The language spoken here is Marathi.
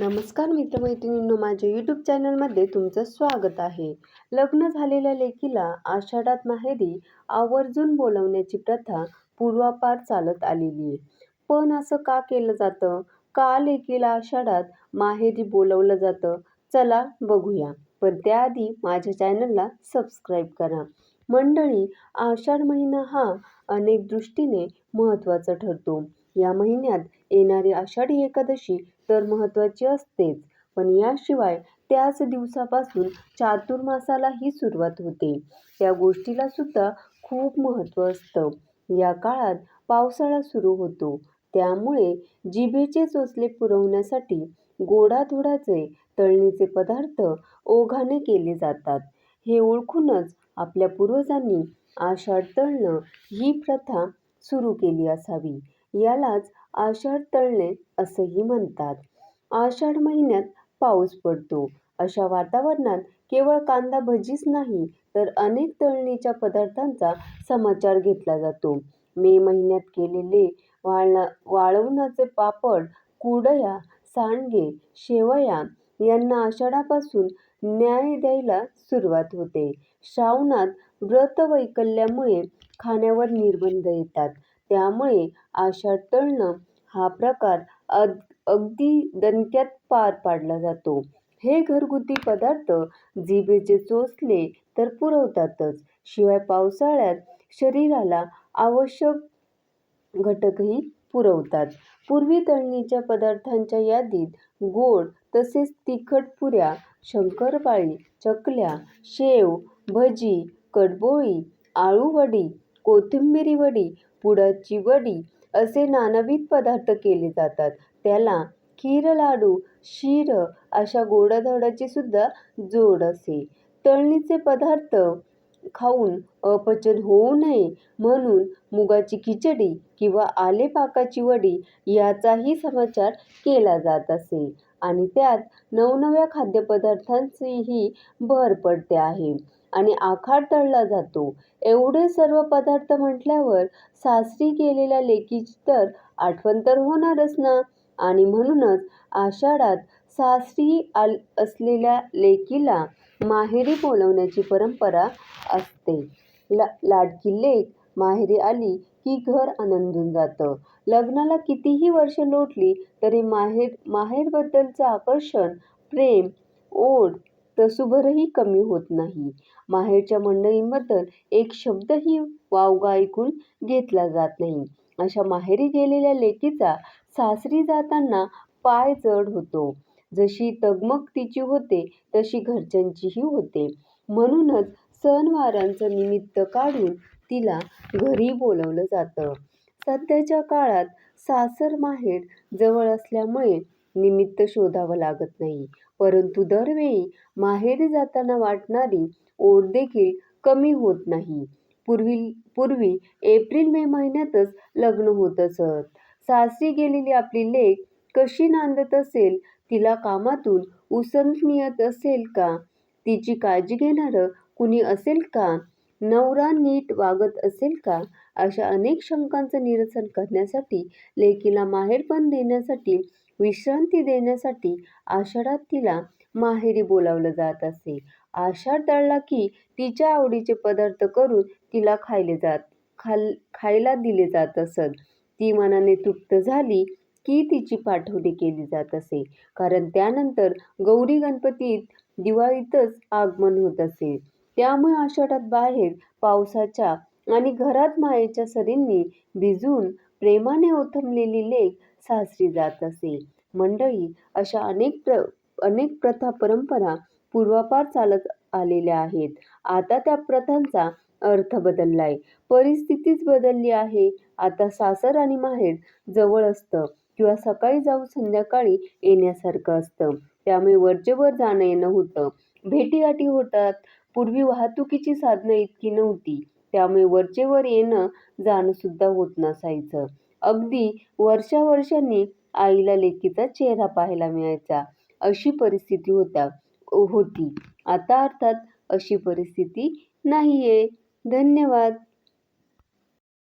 नमस्कार मित्रमैत्रिणींनो माझ्या यूट्यूब चॅनलमध्ये तुमचं स्वागत आहे. लग्न झालेल्या लेकीला आषाढात माहेरी आवर्जून बोलवण्याची प्रथा पूर्वापार चालत आलेली आहे. पण असं का केलं जातं? का लेकीला आषाढात माहेरी बोलवलं जातं? चला बघूया. पण त्याआधी माझ्या चॅनलला सबस्क्राईब करा. मंडळी आषाढ महिना हा अनेक दृष्टीने महत्त्वाचा ठरतो. या महिन्यात येणारी आषाढी एकादशी तर महत्त्वाची असतेच. पण याशिवाय त्याच दिवसापासून चातुर्मासालाही सुरुवात होते. त्या गोष्टीला सुद्धा खूप महत्त्व असतं. या काळात पावसाळा सुरू होतो. त्यामुळे जिभेचे चोचले पुरवण्यासाठी गोडाधोडाचे तळणीचे पदार्थ ओघाने केले जातात. हे ओळखूनच आपल्या पूर्वजांनी आषाढ तळणं ही प्रथा सुरू केली असावी. यालाच आषाढ तळणे असंही म्हणतात. आषाढ महिन्यात पाऊस पडतो. अशा वातावरणात केवळ कांदा भजीच नाही तर अनेक तळणीच्या पदार्थांचा समाचार घेतला जातो. मे महिन्यात केलेले वाळणा वाळवणाचे पापड कुडया सांडगे शेवया यांना आषाढापासून न्याय द्यायला सुरुवात होते. श्रावणात व्रतवैकल्यामुळे खाण्यावर निर्बंध येतात. त्यामुळे आशा तळणं हा प्रकार अग अगदी दणक्यात पार पाडला जातो. हे घरगुती पदार्थ जिभेचे चोचले तर पुरवतातच. शिवाय पावसाळ्यात शरीराला आवश्यक घटकही पुरवतात. पूर्वी तळणीच्या पदार्थांच्या यादीत गोड तसेच तिखट पुऱ्या शंकरपाळी चकल्या शेव भजी कडबोळी आळूवडी कोथिंबिरी वडी पुडाची वडी असे नानाविध पदार्थ केले जातात. त्याला खीर लाडू शिर अशा गोडाधोडाची सुद्धा जोड असे. तळणीचे पदार्थ खाऊन अपचन होऊ नये म्हणून मुगाची खिचडी किंवा आलेपाकाची वडी याचाही समाचार केला जात असे आणि त्यात नवनव्या खाद्यपदार्थांचीही भर पडते आहे. आणि आखाड तळला जातो. एवढे सर्व पदार्थ म्हटल्यावर सासरी केलेल्या लेकीची तर आठवण तर होणारच ना? आणि म्हणूनच आषाढात सासरी आल असलेल्या लेकीला माहेरी बोलवण्याची परंपरा असते. ला लाडकी लेक माहेरी आली की घर आनंदून जातं. लग्नाला कितीही वर्ष लोटली तरी माहेर माहेरबद्दलचं आकर्षण प्रेम ओढ तसूभरही कमी होत नाही. माहेरच्या मंडळींबद्दल एक शब्दही वावगा ऐकून घेतला जात नाही. अशा माहेरी गेलेल्या लेकीचा सासरी जाताना पाय जड होतो. जशी तगमग तिची होते तशी घरच्यांचीही होते. म्हणूनच सणवारांचं निमित्त काढून तिला घरी बोलवलं जातं. सध्याच्या काळात सासर माहेर जवळ असल्यामुळे निमित्त शोधावं लागत नाही. परंतु दरवेळी माहेरी जाताना वाटणारी ओढ देखील कमी होत नाही. पूर्वी पूर्वी एप्रिल मे महिन्यातच लग्न होत असत. सासरी गेलेली आपली लेख कशी नांदत असेल तिला कामातून उसंत मिळत असेल का? तिची काळजी घेणारं कुणी असेल का? नवरा नीट वागत असेल का? अशा अनेक शंकांचं निरसन करण्यासाठी लेकीला माहेरपण देण्यासाठी विश्रांती देण्यासाठी आषाढात तिला माहेरी बोलावलं जात असे. आषाढ दळला की तिच्या आवडीचे पदार्थ करून तिला खायले जात खाल खायला दिले जात असत. ती मनाने तृप्त झाली की तिची पाठवणी केली जात असे. कारण त्यानंतर गौरी गणपतीत दिवाळीतच आगमन होत असे. त्यामुळे आषाढात बाहेर पावसाच्या आणि घरात मायेच्या सरींनी भिजून प्रेमाने ओथंबलेली लेख सासरी जात असे. मंडळी अशा अनेक प्र अनेक प्रथा परंपरा पूर्वापार चालत आलेल्या आहेत. आता त्या प्रथांचा अर्थ बदललाय. परिस्थितीच बदलली आहे. आता सासर आणि माहेर जवळ असतं किंवा सकाळी जाऊन संध्याकाळी येण्यासारखं असतं. त्यामुळे वरचेवर जाणं येणं होतं. भेटीगाठी होतात. पूर्वी वाहतुकीची साधनं इतकी नव्हती. त्यामुळे वरचेवर येणं जाणं सुद्धा होत नसायचं. अगदी वर्षावर्षांनी आईला लेकीचा चेहरा पाहायला मिळायचा. अशी परिस्थिती होत्या होती. आता अर्थात अशी परिस्थिती नाही आहे धन्यवाद.